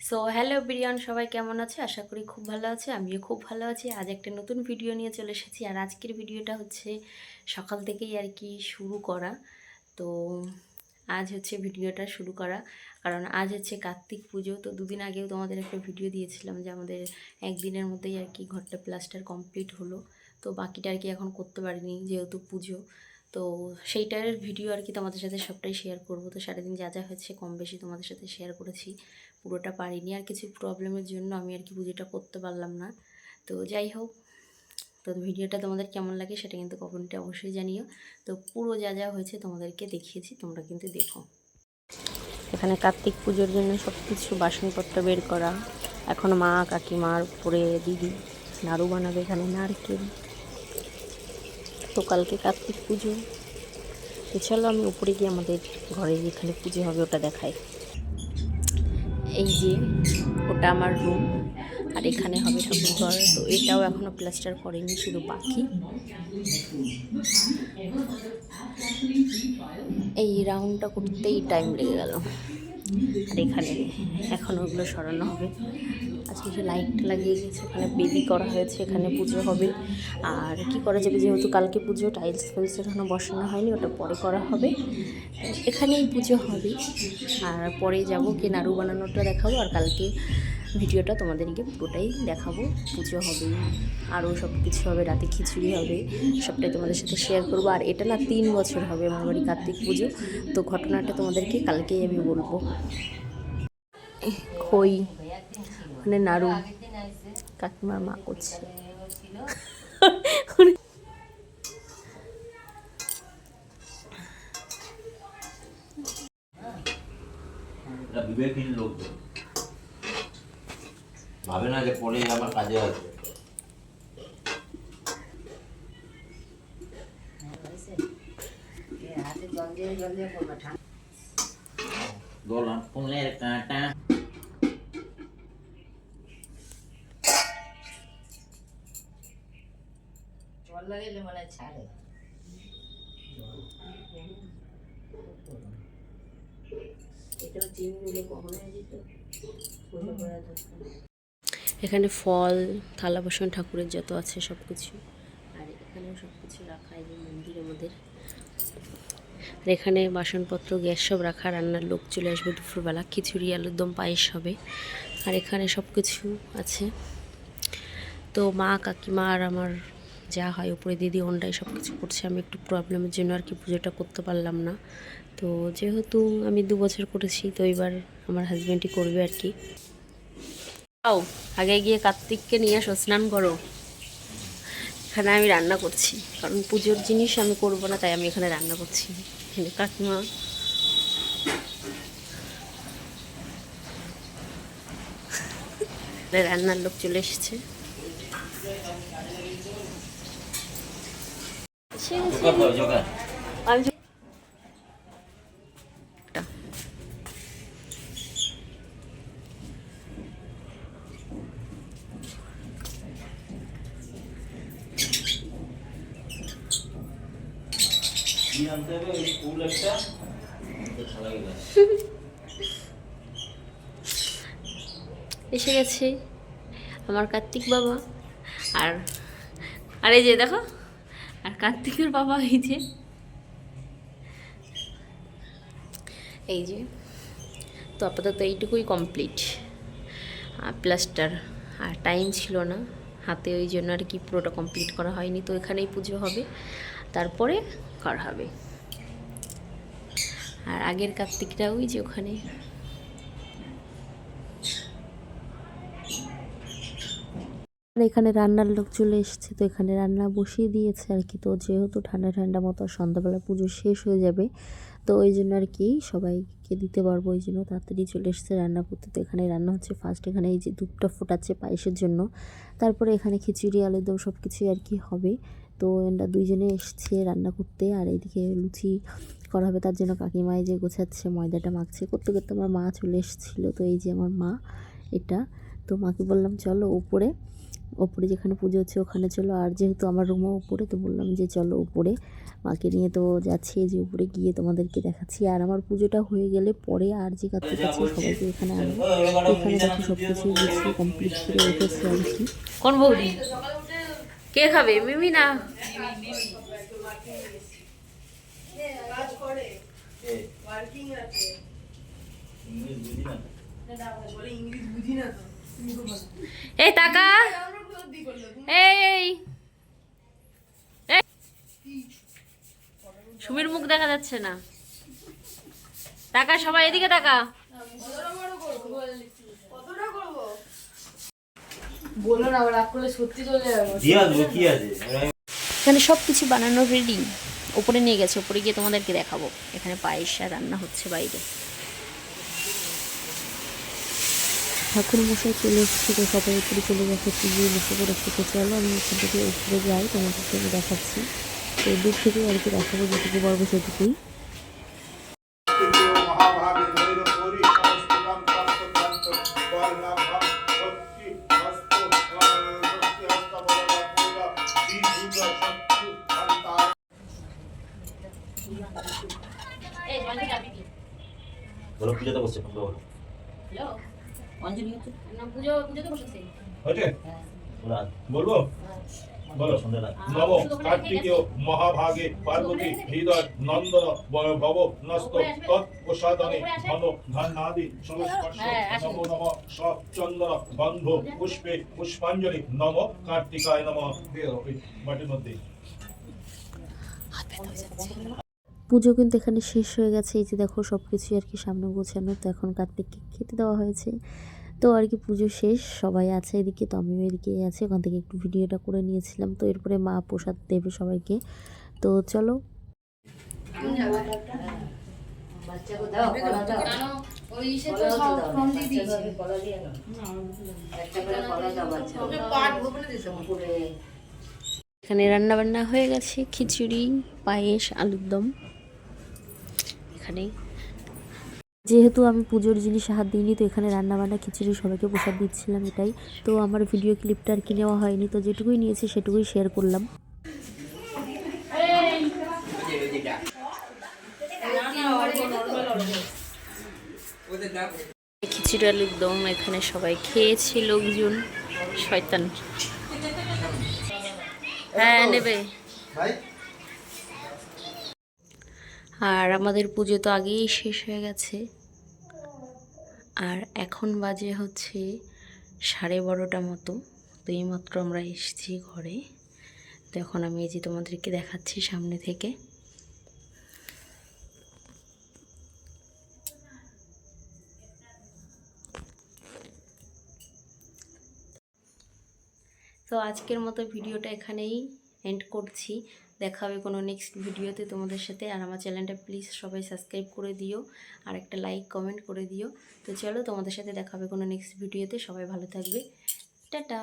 So hello বিরিয়ান সবাই কেমন আছে? আশা করি খুব ভালো আছে, আমিও খুব ভালো আছি। আজ একটা নতুন ভিডিও নিয়ে চলে এসেছি, আর আজকের ভিডিওটা হচ্ছে সকাল থেকেই আর কি শুরু করা। তো, আজ হচ্ছে ভিডিওটা শুরু করা। কারণ আজ হচ্ছে কার্তিক পুজো, তো দুদিন আগেও তোমাদের একটা ভিডিও দিয়েছিলাম যে আমাদের একদিনের মধ্যেই আর কি ঘরটা প্লাস্টার কমপ্লিট হলো। তো বাকিটা আর কি এখন করতে পারিনি যেহেতু পুজো। তো সেইটার ভিডিও আর কি তোমাদের সাথে সবটাই শেয়ার করব। তো সারাদিন যা যা হচ্ছে কম বেশি তোমাদের সাথে শেয়ার করেছি। পুরোটা পারিনি আর কিছু প্রবলেমের জন্য আমি আর কি পুজোটা করতে পারলাম না। তো যাই হোক, তো ভিডিওটা তোমাদের কেমন লাগে সেটা কিন্তু কমেন্টে অবশ্যই জানিও। তো পুরো যা যা হয়েছে তোমাদেরকে দেখিয়েছি, তোমরা কিন্তু দেখো। এখানে কার্তিক পুজোর জন্য সব কিছু বাসনপত্র বের করা। এখন মা, কাকিমার পরে দিদি নাড়ু বানাবে এখানে নারকেল। তো কালকে কার্তিক পুজো। তো চলো আমি উপরে গিয়ে আমাদের ঘরে যেখানে পুজো হবে ওটা দেখাই। এই যে, ওটা আমার রুম আর এখানে হবে ঠাকুরঘর তো এটাও এখনও প্লাস্টার করেনি, শুধু পাখি। এই রাউন্ডটা করতেই টাইম লেগে গেল। আর এখানে এখন ওগুলো সরানো হবে। আজকে যে লাইটটা লাগিয়ে গেছে ওখানে বেদি করা হয়েছে, এখানে পুজো হবে। আর কি করা যাবে যেহেতু কালকে পুজো টাইলস ফাইলস এখনও বসানো হয়নি, ওটা পরে করা হবে। এখানেই পুজো হবে। আর পরে যাব কি নাড়ু বানানোটা দেখাবো, আর কালকে ভিডিওটা তোমাদেরকে পুরোটাই দেখাবো। পুজো হবে আরও সব কিছু হবে, রাতে খিচুড়ি হবে, সবটাই তোমাদের সাথে শেয়ার করব। আর এটা না তিন বছর হবে আমার বাড়ি কার্তিক পুজো, তো ঘটনাটা তোমাদেরকে কালকেই আমি বলব। খই। মানে নাড়ু। কাকিমার মা করছে। বিবেকহীন ভাবে না যে পরে আমার কাজে আসবে। গলা ফুলের কাঁটা। জল লাগাইলে মনে ছাড়ে। এটাও হয়ে যেত। এখানে ফল থালা বাসন ঠাকুরের যত আছে সব কিছু আর এখানেও সব কিছু রাখা এই যে মন্দির আমাদের। আর এখানে বাসনপত্র গ্যাস সব রাখা। রান্নার লোক চলে আসবে দুপুরবেলা। খিচুড়ি আলুর দম পায়েস হবে। আর এখানে সব কিছু আছে। তো মা কাকিমা আর আমার যা হয়, উপরে দিদি ওনটাই সব কিছু করছে, আমি একটু প্রবলেমের জন্য আর কি পুজোটা করতে পারলাম না। তো যেহেতু আমি দু বছর করেছি, তো এবার আমার হাজব্যান্ডই করবে আর কি। আও আগে গিয়ে কার্তিককে নিয়ে আসো, স্নান করো। এখানে আমি রান্না করছি, কারণ পুজোর জিনিস আমি করব না, তাই আমি এখানে রান্না করছি। এখানে কাকিমা। রান্নার লোক চলে এসেছে এসে গেছে। জোগাড় করো, জোগাড়। আমি যে- একটা। কি আনতে হবে? ওই ফুল একটা, তো ছাড়াই গেছে। এসে গেছে আমার কার্তিক বাবা আর আর যে দেখো আর কার্তিকের বাবা এই যে। এই যে। তো আপাতত এইটুকুই কমপ্লিট প্লাস্টার আর টাইম ছিল না। হাতে ওই জন্য আর কি পুরোটা কমপ্লিট করা হয়নি, তো এখানেই পুজো হবে। তারপরে করা হবে? আর আগের কার্তিকটা ওই যে ওখানে। আর এখানে রান্নার লোক চলে এসেছে, তো এখানে রান্না বসিয়ে দিয়েছে আর কি। তো যেহেতু ঠান্ডা ঠান্ডা মতো সন্ধ্যাবেলা পুজো শেষ হয়ে যাবে, তো ওই জন্য আর কি সবাইকে দিতে পারব, ওই জন্য তাড়াতাড়ি চলে এসেছে রান্না করতে। তো এখানে রান্না হচ্ছে ফার্স্ট এখানে এই যে দুধটা ফোটাচ্ছে পায়েসের জন্য, তারপরে এখানে খিচুড়ি, আলুর দম সব কিছুই আর কি হবে। তো এরা দুইজনে এসছে রান্না করতে, আর এইদিকে লুচি করা হবে, তার জন্য কাকিমাই যে গোছাচ্ছে, ময়দাটা মাখছে। করতে করতে আমার মা চলে এসেছিল, তো এই যে আমার মা, এটা। তো মাকে বললাম, চলো উপরে ওপরে যেখানে পুজো হচ্ছে ওখানে চলো। আর যেহেতু আমার রুমও উপরে তো বললাম যে চলো উপরে। মাকে নিয়ে তো যাচ্ছি যে উপরে গিয়ে তোমাদেরকে দেখাচ্ছি। আর আমার পুজোটা হয়ে গেলে পরে আর যে কার্তিক আছে সবাইকে এখানে আনব তো এখানে দেখো সব কিছু গুছিয়ে কমপ্লিট করে রেখেছি আর কি কোন বৌদি? কে খাবে? মিমি না? এই টাকা এই এই এই। সুমির মুখ দেখা যাচ্ছে না। টাকা সবাই এদিকে টাকা এখানে সব কিছু বানানো রেডি ওপরে নিয়ে গেছে ওপরে গিয়ে তোমাদেরকে দেখাবো। এখানে পায়েস রান্না হচ্ছে বাইরে। ঠাকুর মশাই চলে এসেছে তো সবাই উপরে চলে গেছে টিভি বসে করে খেতে চলো আমি এখান থেকে উপরে যাই তোমাদের থেকে দেখাচ্ছি। তো দূর থেকে আর কি দেখাবো যেটুকু পারব সেটুকুই। বিভূত শক্তি অন্তার বলো পূজাতে পুজো পুজোতে বসেছে। হয়েছে? বলব? বলো নব কার্তিকীয় মহাভাগে পার্বতী হৃদয় নন্দন ভব নস্ত তৎ প্রসাদনে সংস্পর্শ নমো নম। স বন্ধ পুষ্পে পুষ্পাঞ্জলি। নম কার্তিকায় নম। মাটির মধ্যে। পুজো কিন্তু এখানে শেষ হয়ে গেছে। এই যে দেখো সব কিছুই আর কি সামনে গোছানো। তো এখন কার্তিককে খেতে দেওয়া হয়েছে। তো আর কি পুজো শেষ। সবাই আছে এদিকে, তো আমিও এদিকে আছি। ওখান থেকে একটু ভিডিওটা করে নিয়েছিলাম। তো এরপরে মা প্রসাদ দেবে সবাইকে। তো চলো। এখানে রান্না বান্না হয়ে গেছে। খিচুড়ি, পায়েস আলুর দম এখানে যেহেতু আমি পুজোর জিনিস হাত দিইনি তো এখানে রান্নাবান্না খিচুড়ি সবাইকে প্রসাদ দিচ্ছিলাম এটাই। তো আমার ভিডিও ক্লিপটা আর কি নেওয়া হয়নি তো যেটুকুই নিয়েছি সেটুকুই শেয়ার করলাম। খিচুড়ি আলুর দম এখানে সবাই খেয়েছে লোকজন শয়তান। হ্যাঁ নেবে। আর আমাদের পুজো তো আগেই শেষ হয়ে গেছে। আর এখন বাজে হচ্ছে সাড়ে বারোটা মতো। তো এইমাত্র আমরা এসেছি ঘরে। তো এখন আমি এই যে তোমাদেরকে দেখাচ্ছি সামনে থেকে। তো আজকের মতো ভিডিওটা এখানেই এন্ড করছি। দেখা হবে কোনো নেক্সট ভিডিওতে তোমাদের সাথে। আর আমার চ্যানেলটা প্লিজ সবাই সাবস্ক্রাইব করে দিও, আর একটা লাইক কমেন্ট করে দিও। তো চলো তোমাদের সাথে দেখা হবে কোনো নেক্সট ভিডিওতে সবাই ভালো থাকবে। টাটা!